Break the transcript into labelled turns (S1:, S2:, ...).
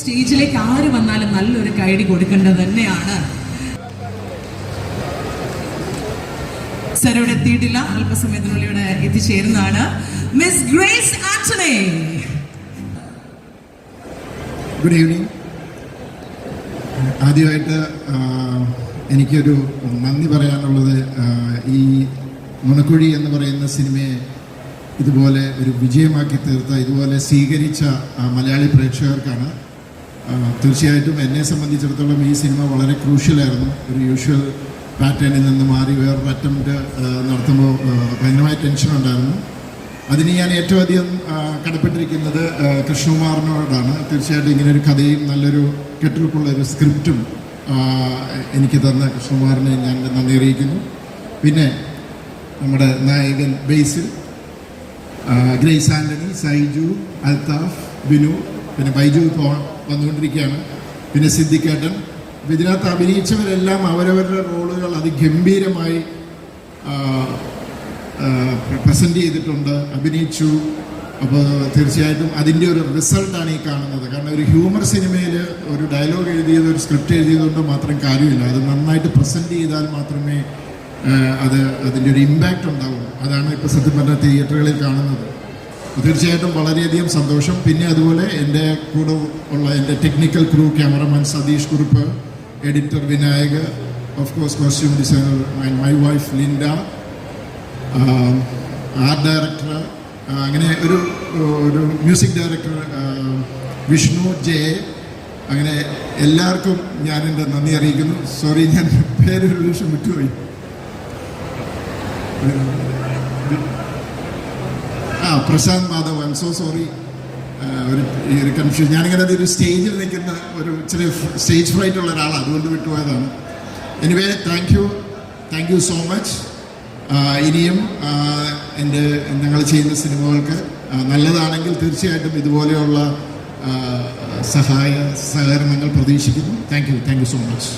S1: സ്റ്റേജിലേക്ക് ആര് വന്നാലും നല്ലൊരു കൈഡി കൊടുക്കേണ്ടത് തന്നെയാണ്. സാർ ഇവിടെ എത്തിയിട്ടില്ല. അല്പസമയത്തിനുള്ളിൽ ഇവിടെ എത്തിച്ചേരുന്നതാണ്. Miss Grace Antony
S2: good evening ആദ്യമായിട്ട് എനിക്കൊരു നന്ദി പറയാനുള്ളത് ഈ നുണക്കുഴി എന്ന് പറയുന്ന സിനിമയെ ഇതുപോലെ ഒരു വിജയമാക്കി തീർത്ത ഇതുപോലെ സ്വീകരിച്ച മലയാളി പ്രേക്ഷകർക്കാണ്. തീർച്ചയായിട്ടും എന്നെ സംബന്ധിച്ചിടത്തോളം ഈ സിനിമ വളരെ ക്രൂഷ്യലായിരുന്നു. ഒരു യൂഷ്വൽ പാറ്റേണിൽ നിന്ന് മാറി വേറൊരു അറ്റംപ്റ്റ് നടത്തുമ്പോൾ ഭയങ്കരമായ ടെൻഷൻ ഉണ്ടായിരുന്നു. അതിന് ഞാൻ ഏറ്റവും അധികം കടപ്പെട്ടിരിക്കുന്നത് കൃഷ്ണകുമാറിനോടാണ്. തീർച്ചയായിട്ടും ഇങ്ങനെ ഒരു കഥയും നല്ലൊരു കെട്ടുറപ്പുള്ള ഒരു സ്ക്രിപ്റ്റും എനിക്ക് തന്ന കൃഷ്ണകുമാറിനെ ഞാൻ നന്ദി അറിയിക്കുന്നു. പിന്നെ നമ്മുടെ നായകൻ ബേസിൽ ഗ്രേസ് ആന്റണി സൈജു അൽത്താഫ് ബിനു പിന്നെ ബൈജു ഇപ്പോൾ വന്നുകൊണ്ടിരിക്കുകയാണ്. പിന്നെ സിദ്ദിഖേട്ടൻ അപ്പം ഇതിനകത്ത് അഭിനയിച്ചവരെല്ലാം അവരവരുടെ റോളുകൾ അതിഗംഭീരമായി പ്രസന്റ് ചെയ്തിട്ടുണ്ട്. അഭിനയിച്ചു. അപ്പോൾ തീർച്ചയായിട്ടും അതിന്റെ ഒരു റിസൾട്ടാണ് ഈ കാണുന്നത്. കാരണം ഒരു ഹ്യൂമർ സിനിമയിൽ ഒരു ഡയലോഗ് എഴുതിയത് ഒരു സ്ക്രിപ്റ്റ് എഴുതിയതുകൊണ്ട് മാത്രം കാര്യമില്ല. അത് നന്നായിട്ട് പ്രസന്റ് ചെയ്താൽ മാത്രമേ അത് അതിന്റെ ഒരു ഇമ്പാക്റ്റ് ഉണ്ടാവും അതാണ് ഇപ്പോൾ സത്യം പറഞ്ഞ തിയേറ്ററുകളിൽ കാണുന്നത്. തീർച്ചയായിട്ടും വളരെയധികം സന്തോഷം. പിന്നെ അതുപോലെ എന്റെ കൂടെ ഉള്ള എന്റെ technical crew cameraman Satheesh Kurup editor Vinayak of course costume designer my wife Linda art director അങ്ങനെ ഒരു ഒരു മ്യൂസിക് ഡയറക്ടർ വിഷ്ണു ജെ അങ്ങനെ എല്ലാവർക്കും ഞാൻ എന്റെ നന്ദി അറിയിക്കുന്നു. സോറി ഞാൻ പേരൊരു നിമിഷം വിട്ടുപോയി. Prashanth Madhav I so sorry ഒരു ഈ ഒരു കൺഫ്യൂഷൻ ഞാനിങ്ങനെ ഒരു സ്റ്റേജിൽ നിൽക്കുന്ന ഒരു ചെറിയ സ്റ്റേജ് ഫ്രൈറ്റ് ഉള്ള ഒരാൾ അതുകൊണ്ട് വിട്ടുപോയതാണ്. Anyway thank you thank you so much ഇനിയും എന്റെ ഞങ്ങൾ ചെയ്യുന്ന സിനിമകൾക്ക് നല്ലതാണെങ്കിൽ തീർച്ചയായിട്ടും ഇതുപോലെയുള്ള സഹായ സഹകരണങ്ങൾ പ്രതീക്ഷിക്കുന്നു. Thank you thank you so much